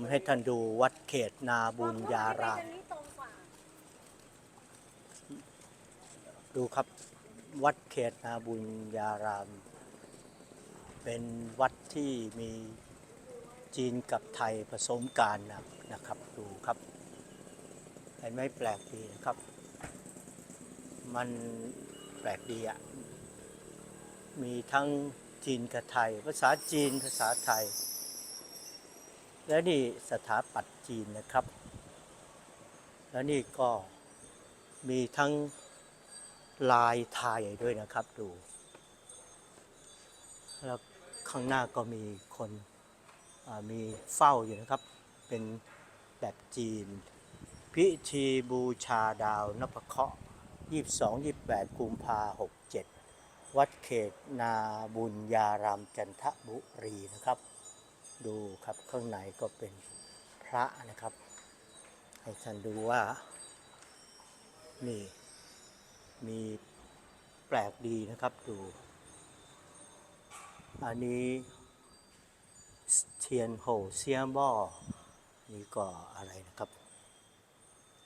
ผมให้ท่านดูวัดเขตนาบุญญารามดูครับวัดเขตนาบุญญาราม เป็นวัดที่มีจีนกับไทยผสมกันนะนะครับ ดูครับ เห็นไหมแปลกดีนะครับ มันแปลกดีอะ่ะมีทั้งจีนกับไทย ภาษาจีนภาษาไทย และนี่สถาปัตย์จีนนะครับ แล้วนี่ก็มีทั้งลายไทยด้วยนะครับดู แล้วข้างหน้าก็มีคนมีเฝ้าอยู่นะครับ เป็นแบบจีน พิธีบูชาดาวนพเคราะห์22 28 กุมภา67 วัดเขตนาบุญญารามจันทบุรีนะครับ ดูครับข้างในก็เป็นพระนะครับ ให้ท่านดูว่า นี่ มีแปลกดีนะครับดู อันนี้เทียนโหเซียมบ่อนี่ก็อะไรนะครับ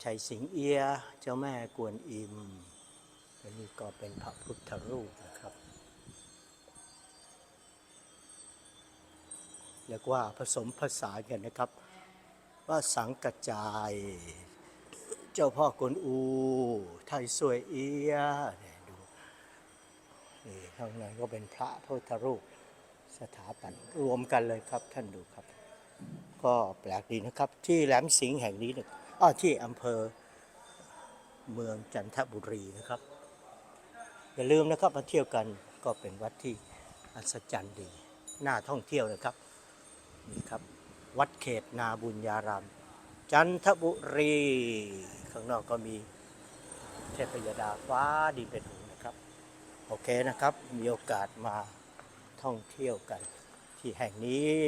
ชัยสิงเอีย เจ้าแม่กวนอิม อันนี้ก็เป็นพระพุทธรูปนะครับ รียกว่าผสมผสานกันนะครับ ว่าสังกระจาย เจ้าพ่อกวนอู ไทยสวยเอียเนี่ยดูนี่ข้างในก็เป็นพระพุทธรูปสถาปัตย์รวมกันเลยครับท่านดูครับ ก็แปลกดีนะครับ ที่แหลมสิงห์แห่งนี้นี่ยอ้อที่อำเภอเมืองจันทบุรีนะครับ อย่าลืมนะครับมาเที่ยวกันก็เป็นวัดที่อัศจรรย์ดี น่าท่องเที่ยวนะครับ นี่ครับ วัดเขตนาบุญญาราม จันทบุรี ข้างนอกก็มีเทพยดาฟ้าดินเป็นหูนะครับ โอเคนะครับ มีโอกาสมาท่องเที่ยวกัน ที่แห่งนี้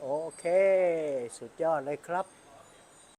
โอเค สุดยอดเลยครับ